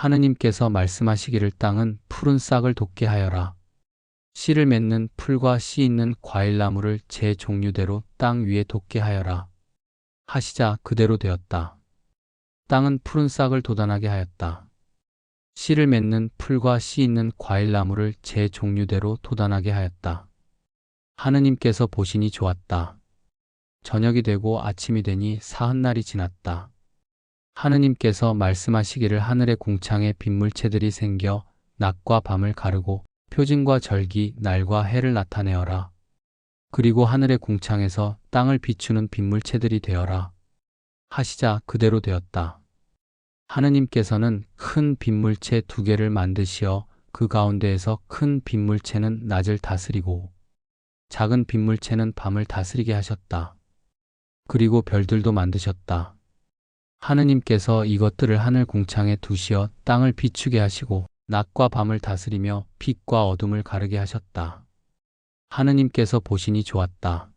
하느님께서 말씀하시기를 땅은 푸른 싹을 돋게 하여라. 씨를 맺는 풀과 씨 있는 과일나무를 제 종류대로 땅 위에 돋게 하여라. 하시자 그대로 되었다. 땅은 푸른 싹을 돋아나게 하였다. 씨를 맺는 풀과 씨 있는 과일나무를 제 종류대로 돋아나게 하였다. 하느님께서 보시니 좋았다. 저녁이 되고 아침이 되니 사흔날이 지났다. 하느님께서 말씀하시기를 하늘의 궁창에 빗물체들이 생겨 낮과 밤을 가르고 표징과 절기, 날과 해를 나타내어라. 그리고 하늘의 궁창에서 땅을 비추는 빗물체들이 되어라. 하시자 그대로 되었다. 하느님께서는 큰 빗물체 두 개를 만드시어 그 가운데에서 큰 빗물체는 낮을 다스리고 작은 빗물체는 밤을 다스리게 하셨다. 그리고 별들도 만드셨다. 하느님께서 이것들을 하늘 궁창에 두시어 땅을 비추게 하시고 낮과 밤을 다스리며 빛과 어둠을 가르게 하셨다. 하느님께서 보시니 좋았다.